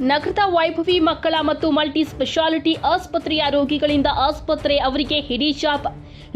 ನಗರದ ವೈಭವಿ ಮಕ್ಕಳ ಮತ್ತು ಮಲ್ಟಿ ಸ್ಪೆಷಾಲಿಟಿ ಆಸ್ಪತ್ರೆಯ ರೋಗಿಗಳಿಂದ ಆಸ್ಪತ್ರೆ ಅವರಿಗೆ ಹಿಡಿ ಶಾಪ್.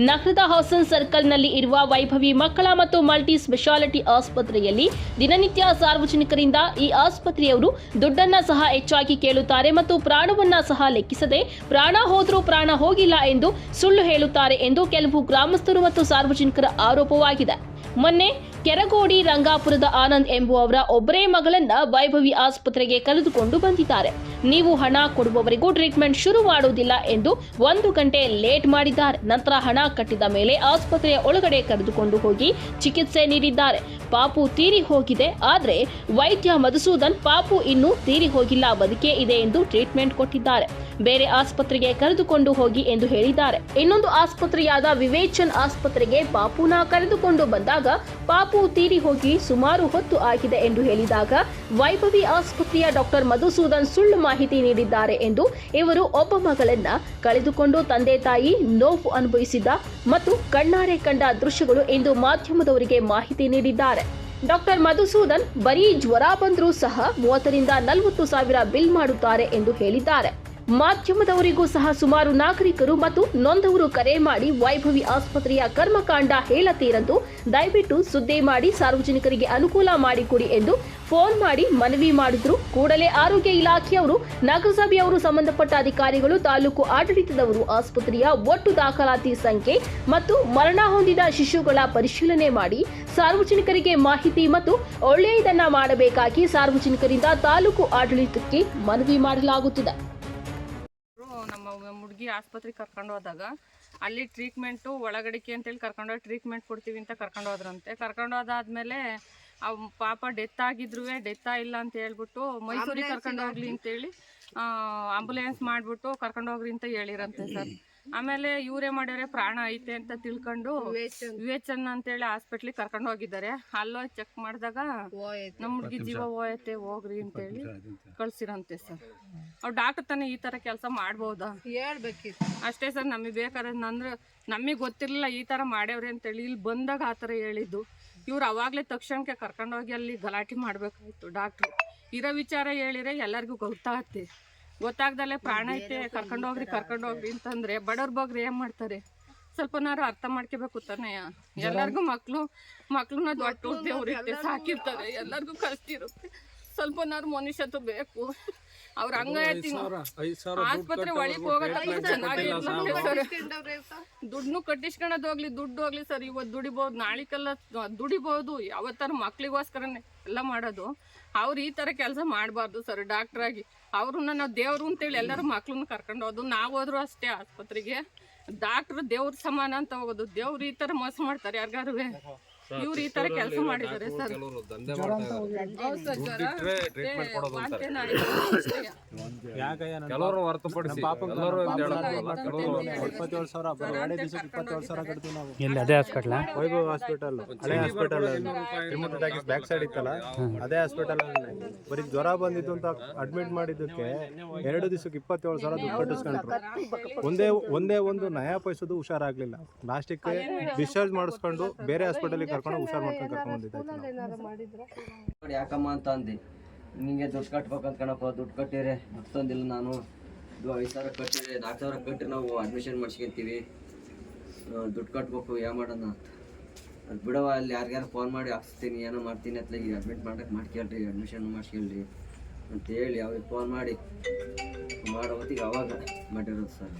ನಗರದ ಹಾಸನ್ ಸರ್ಕಲ್ನಲ್ಲಿ ಇರುವ ವೈಭವಿ ಮಕ್ಕಳ ಮತ್ತು ಮಲ್ಟಿ ಸ್ಪೆಷಾಲಿಟಿ ಆಸ್ಪತ್ರೆಯಲ್ಲಿ ದಿನನಿತ್ಯ ಸಾರ್ವಜನಿಕರಿಂದ ಈ ಆಸ್ಪತ್ರೆಯವರು ದುಡ್ಡನ್ನ ಸಹ ಹೆಚ್ಚಾಗಿ ಕೇಳುತ್ತಾರೆ ಮತ್ತು ಪ್ರಾಣವನ್ನ ಸಹ ಲೆಕ್ಕಿಸದೆ ಪ್ರಾಣ ಹೋದರೂ ಪ್ರಾಣ ಹೋಗಿಲ್ಲ ಎಂದು ಸುಳ್ಳು ಹೇಳುತ್ತಾರೆ ಎಂದು ಕೆಲವು ಗ್ರಾಮಸ್ಥರು ಮತ್ತು ಸಾರ್ವಜನಿಕರ ಆರೋಪವಾಗಿದೆ. ಮೊನ್ನೆ ಕೆರಗೋಡಿ ರಂಗಾಪುರದ ಆನಂದ್ ಎಂಬುವವರ ಒಬ್ಬರೇ ಮಗಳನ್ನ ವೈಭವಿ ಆಸ್ಪತ್ರೆಗೆ ಕರೆದುಕೊಂಡು ಬಂದಿದ್ದಾರೆ. ನೀವು ಹಣ ಕೊಡುವವರೆಗೂ ಟ್ರೀಟ್ಮೆಂಟ್ ಶುರು ಮಾಡುವುದಿಲ್ಲ ಎಂದು ಒಂದು ಗಂಟೆ ಲೇಟ್ ಮಾಡಿದ್ದಾರೆ. ನಂತರ ಹಣ ಕಟ್ಟಿದ ಮೇಲೆ ಆಸ್ಪತ್ರೆಯ ಒಳಗಡೆ ಕರೆದುಕೊಂಡು ಹೋಗಿ ಚಿಕಿತ್ಸೆ ನೀಡಿದ್ದಾರೆ. ಪಾಪು ತೀರಿ ಹೋಗಿದೆ. ಆದರೆ ವೈದ್ಯ ಮಧುಸೂದನ್ ಪಾಪು ಇನ್ನೂ ತೀರಿ ಹೋಗಿಲ್ಲ. ಬದುಕೇ ಇದೆ ಎಂದು ಟ್ರೀಟ್ಮೆಂಟ್ ಕೊಟ್ಟಿದ್ದಾರೆ. ಬೇರೆ ಆಸ್ಪತ್ರೆಗೆ ಕರೆದುಕೊಂಡು ಹೋಗಿ ಎಂದು ಹೇಳಿದ್ದಾರೆ. ಇನ್ನೊಂದು ಆಸ್ಪತ್ರೆಯಾದ ವಿವೇಚನ್ ಆಸ್ಪತ್ರೆಗೆ ಪಾಪುನ ಕರೆದುಕೊಂಡು ಬಂದಾಗ ಪಾಪು ತೀರಿ ಹೋಗಿ ಸುಮಾರು ಹೊತ್ತು ಆಗಿದೆ ಎಂದು ಹೇಳಿದಾಗ ವೈಭವಿ ಆಸ್ಪತ್ರೆಯ ಡಾಕ್ಟರ್ ಮಧುಸೂದನ್ ಸುಳ್ಳು ಮಾಹಿತಿ ನೀಡಿದ್ದಾರೆ ಎಂದು ಇವರು ಒಬ್ಬ ಮಗಳನ್ನ ಕಳೆದುಕೊಂಡು ತಂದೆ ತಾಯಿ ನೋವು ಅನುಭವಿಸಿದ ಮತ್ತು ಕಣ್ಣಾರೆ ಕಂಡ ದೃಶ್ಯಗಳು ಎಂದು ಮಾಧ್ಯಮದವರಿಗೆ ಮಾಹಿತಿ ನೀಡಿದ್ದಾರೆ. ಡಾಕ್ಟರ್ ಮಧುಸೂದನ್ ಬರೀ ಜ್ವರ ಬಂದರೂ ಸಹ ಮೂವತ್ತರಿಂದ ನಲವತ್ತು ಸಾವಿರ ಬಿಲ್ ಮಾಡುತ್ತಾರೆ ಎಂದು ಹೇಳಿದ್ದಾರೆ. ಮಾಧ್ಯಮದವರಿಗೂ ಸಹ ಸುಮಾರು ನಾಗರಿಕರು ಮತ್ತು ನೊಂದವರು ಕರೆ ಮಾಡಿ ವೈಭವಿ ಆಸ್ಪತ್ರೆಯ ಕರ್ಮಕಾಂಡ ಹೇಳತೀರಂದು ದಯವಿಟ್ಟು ಸುದ್ದಿ ಮಾಡಿ ಸಾರ್ವಜನಿಕರಿಗೆ ಅನುಕೂಲ ಮಾಡಿಕೊಡಿ ಎಂದು ಫೋನ್ ಮಾಡಿ ಮನವಿ ಮಾಡಿದ್ರು. ಕೂಡಲೇ ಆರೋಗ್ಯ ಇಲಾಖೆಯವರು, ನಗರಸಭೆಯವರು ಸಂಬಂಧಪಟ್ಟ ಅಧಿಕಾರಿಗಳು, ತಾಲೂಕು ಆಡಳಿತದವರು, ಆಸ್ಪತ್ರೆಯ ಒಟ್ಟು ದಾಖಲಾತಿ ಸಂಖ್ಯೆ ಮತ್ತು ಮರಣ ಹೊಂದಿದ ಶಿಶುಗಳ ಪರಿಶೀಲನೆ ಮಾಡಿ ಸಾರ್ವಜನಿಕರಿಗೆ ಮಾಹಿತಿ ಮತ್ತು ಒಳ್ಳೆಯದನ್ನ ಮಾಡಬೇಕಾಗಿ ಸಾರ್ವಜನಿಕರಿಂದ ತಾಲೂಕು ಆಡಳಿತಕ್ಕೆ ಮನವಿ ಮಾಡಲಾಗುತ್ತಿದೆ. ನಮ್ಮ ಹುಡುಗಿ ಆಸ್ಪತ್ರೆಗೆ ಕರ್ಕೊಂಡು ಹೋದಾಗ ಅಲ್ಲಿ ಟ್ರೀಟ್ಮೆಂಟು ಒಳಗಡಿಕೆ ಅಂತೇಳಿ ಕರ್ಕೊಂಡ್ ಹೋಗಿ ಟ್ರೀಟ್ಮೆಂಟ್ ಕೊಡ್ತೀವಿ ಅಂತ ಕರ್ಕೊಂಡ್ ಹೋದ್ರಂತೆ ಕರ್ಕೊಂಡು ಹೋದಾದ್ಮೇಲೆ ಅವ್ ಪಾಪ ಡೆತ್ ಆಗಿದ್ರು ಡೆತ್ ಇಲ್ಲ ಅಂತ ಹೇಳ್ಬಿಟ್ಟು ಮೈಸೂರಿಗೆ ಕರ್ಕೊಂಡ್ ಹೋಗ್ಲಿ ಅಂತೇಳಿ ಆಂಬುಲೆನ್ಸ್ ಮಾಡಿಬಿಟ್ಟು ಕರ್ಕೊಂಡ್ ಹೋಗ್ರಿ ಅಂತ ಹೇಳಿರಂತೆ ಸರ್. ಆಮೇಲೆ ಇವರೇ ಮಾಡ್ಯಾರೆ ಪ್ರಾಣ ಐತೆ ಅಂತ ತಿಳ್ಕೊಂಡು ವಿವೇಚನ್. ಅಂತೇಳಿ ಹಾಸ್ಪಿಟ್ಲಿಗೆ ಕರ್ಕೊಂಡು ಹೋಗಿದ್ದಾರೆ. ಅಲ್ಲೋ ಚೆಕ್ ಮಾಡಿದಾಗ ನಮ್ಮ ಹುಡುಗಿ ಜೀವ ಹೋಯತೆ ಹೋಗ್ರಿ ಅಂತೇಳಿ ಕಳ್ಸಿರಂತೆ ಸರ್. ಅವ್ರು ಡಾಕ್ಟರ್ ತಾನೇ ಈ ತರ ಕೆಲಸ ಮಾಡ್ಬೋದಾ? ಹೇಳ್ಬೇಕಿತ್ತು. ಅಷ್ಟೇ ಸರ್ ನಮಗೆ ಬೇಕಾದ್ರೆ ಅಂದ್ರೆ ನಮಗೆ ಗೊತ್ತಿರಲಿಲ್ಲ ಈ ಥರ ಅಂತ ಅಂತೇಳಿ ಇಲ್ಲಿ ಬಂದಾಗ ಆ ತರ ಹೇಳಿದ್ದು. ಇವ್ರು ಅವಾಗಲೇ ತಕ್ಷಣಕ್ಕೆ ಕರ್ಕೊಂಡೋಗಿ ಅಲ್ಲಿ ಗಲಾಟೆ ಮಾಡ್ಬೇಕಾಯ್ತು ಡಾಕ್ಟ್ರು. ಇರೋ ವಿಚಾರ ಹೇಳಿದ್ರೆ ಎಲ್ಲರಿಗೂ ಗೊತ್ತಾಗತ್ತೆ. ಗೊತ್ತಾಗ್ದಲ್ಲೇ ಪ್ರಾಣ ಐತೆ ಕರ್ಕೊಂಡೋಗ್ರಿ ಕರ್ಕೊಂಡೋಗ್ರಿ ಅಂತಂದ್ರೆ ಬಡವ್ರ ಬಗ್ರಿ ಏನ್ ಮಾಡ್ತಾರೆ? ಸ್ವಲ್ಪನಾರು ಅರ್ಥ ಮಾಡ್ಕೋಬೇಕು ತಾನೇ. ಎಲ್ಲರಿಗೂ ಮಕ್ಳು ಮಕ್ಳನ್ನ ದೊಡ್ಡ ದೇವ್ರಿರುತ್ತೆ ಸಾಕಿರ್ತಾರೆ. ಎಲ್ಲರಿಗೂ ಕಷ್ಟ ಇರುತ್ತೆ ಸ್ವಲ್ಪನಾರು ಮನುಷ್ಯತ್ವ ಬೇಕು. ಅವ್ರ ಹಂಗ ಹೇಳ್ತೀನಿ ಆಸ್ಪತ್ರೆ ಒಳಗೆ ಹೋಗೋದಕ್ಕೆ ಚೆನ್ನಾಗಿ ಸರ್. ದುಡ್ಡು ಕಟ್ಟಿಸ್ಕೊಳೋದು ಹೋಗ್ಲಿ, ದುಡ್ಡು ಹೋಗ್ಲಿ ಸರ್. ಇವತ್ತು ದುಡಿಬೋದು ನಾಳಿಗೆಲ್ಲ ದುಡಿಬೋದು. ಯಾವತ್ತಾರ ಮಕ್ಳಿಗೋಸ್ಕರನೇ ಎಲ್ಲ ಮಾಡೋದು. ಅವ್ರು ಈ ಥರ ಕೆಲಸ ಮಾಡಬಾರ್ದು ಸರ್ ಡಾಕ್ಟ್ರಾಗಿ ಅವ್ರನ್ನ ನಾವು ದೇವರು ಅಂತೇಳಿ ಎಲ್ಲರೂ ಮಕ್ಳನ್ನ ಕರ್ಕೊಂಡು ಹೋದು. ನಾವು ಹೋದ್ರು ಅಷ್ಟೇ ಆಸ್ಪತ್ರೆಗೆ. ಡಾಕ್ಟ್ರು ದೇವ್ರ ಸಮಾನ ಅಂತ ಹೋಗೋದು. ದೇವ್ರು ಈ ಥರ ಮೋಸ ಮಾಡ್ತಾರೆ ಯಾರಿಗಾರು? ಇವ್ರು ಈ ತರ ಕೆಲಸ ಮಾಡಿದ್ದಾರೆ ಸರ್. ದಂಧೆ ಮಾಡ್ತಾರೆ ಟ್ರೀಟ್ಮೆಂಟ್ ಕೊಡೋದು ಅಂತಾರೆ. ಕೆಲವರು ಹೊರತುಪಡಿಸಿ ಎಲ್ಲರೂ ಅಂತ ಹೇಳಕ್ಕಾಗಲ್ಲ. ಕೆಲವರು ಇಪ್ಪತ್ತೇಳು ಸಾವಿರ ಬರೋ ಎರಡೇ ದಿವಸಕ್ಕೆ ಇಪ್ಪತ್ತೇಳು ಸಾವಿರ ಕಟ್ತೀವಿ ನಾವು. ಎಲ್ಲಿ ಅದೇ ಹಾಸ್ಪಿಟ್ಲ ವೈಭವ್ ಹಾಸ್ಪಿಟಲ್ ಹಳೆ ಹಾಸ್ಪಿಟಲ್ ಬ್ಯಾಕ್ ಸೈಡ್ ಇತ್ತಲ್ಲ? ಅದೇ ಹಾಸ್ಪಿಟಲ್ ಬರೀ ಜ್ವರ ಬಂದಿದ್ದು ಅಂತ ಅಡ್ಮಿಟ್ ಮಾಡಿದ್ದಕ್ಕೆ ಎರಡು ದಿವಸಕ್ಕೆ ಇಪ್ಪತ್ತೇಳು ಸಾವಿರ ದುಡ್ಡು ಕಟ್ಟಿಸ್ಕೊಂಡ್ರು. ಒಂದೇ ಒಂದೇ ಒಂದು ನಯಾ ಪೈಸದು ಹುಷಾರಾಗ್ಲಿಲ್ಲ. ಲಾಸ್ಟಿಗೆ ಡಿಸ್ಚಾರ್ಜ್ ಮಾಡಿಸ್ಕೊಂಡು ಬೇರೆ ಹಾಸ್ಪಿಟಲ್ಗೆ ಕರ್ಕೊಂಡು ಹುಷಾರ್ ಮಾಡ್ಕೊಂಡು ಕರ್ಕೊಂಡು ಬಂದಿದ್ದೆ ನೋಡಿ ಯಾಕಮ್ಮ ಅಂತ ಅಂದಿ. ನಿಂಗೆ ದುಡ್ಡು ಕಟ್ಬೇಕಂತ ಕಣಪ್ಪ ದುಡ್ಡು ಕಟ್ಟಿರೆ ದುಡ್ಡು ತಂದಿಲ್ಲ ನಾನು. ಇದು ಐದು ಸಾವಿರ ಕಟ್ಟಿದ್ರೆ ನಾಲ್ಕು ಸಾವಿರ ಕಟ್ಟಿ ನಾವು ಅಡ್ಮಿಷನ್ ಮಾಡ್ಸ್ಕೊಂತೀವಿ. ದುಡ್ಡು ಕಟ್ಬೇಕು ಯಾ ಮಾಡೋಣ ಅಂತ. ಅದು ಬಿಡವ ಅಲ್ಲಿ ಯಾರ್ಯಾರು ಫೋನ್ ಮಾಡಿ ಹಾಕ್ಸ್ತೀನಿ ಏನೋ ಮಾಡ್ತೀನಿ ಅತ್ಲ ಈಗ ಅಡ್ಮಿಟ್ ಮಾಡೋಕೆ ಮಾಡ್ಕೇಳ್ರಿ ಅಡ್ಮಿಷನ್ ಮಾಡ್ಸ್ಕೊಳ್ರಿ ಅಂತ ಹೇಳಿ ಅವ್ರಿಗೆ ಫೋನ್ ಮಾಡಿ. ಮಾಡೋ ಹೊತ್ತಿಗೆ ಅವಾಗ ಮಾಡಿರೋದು ಸರ್.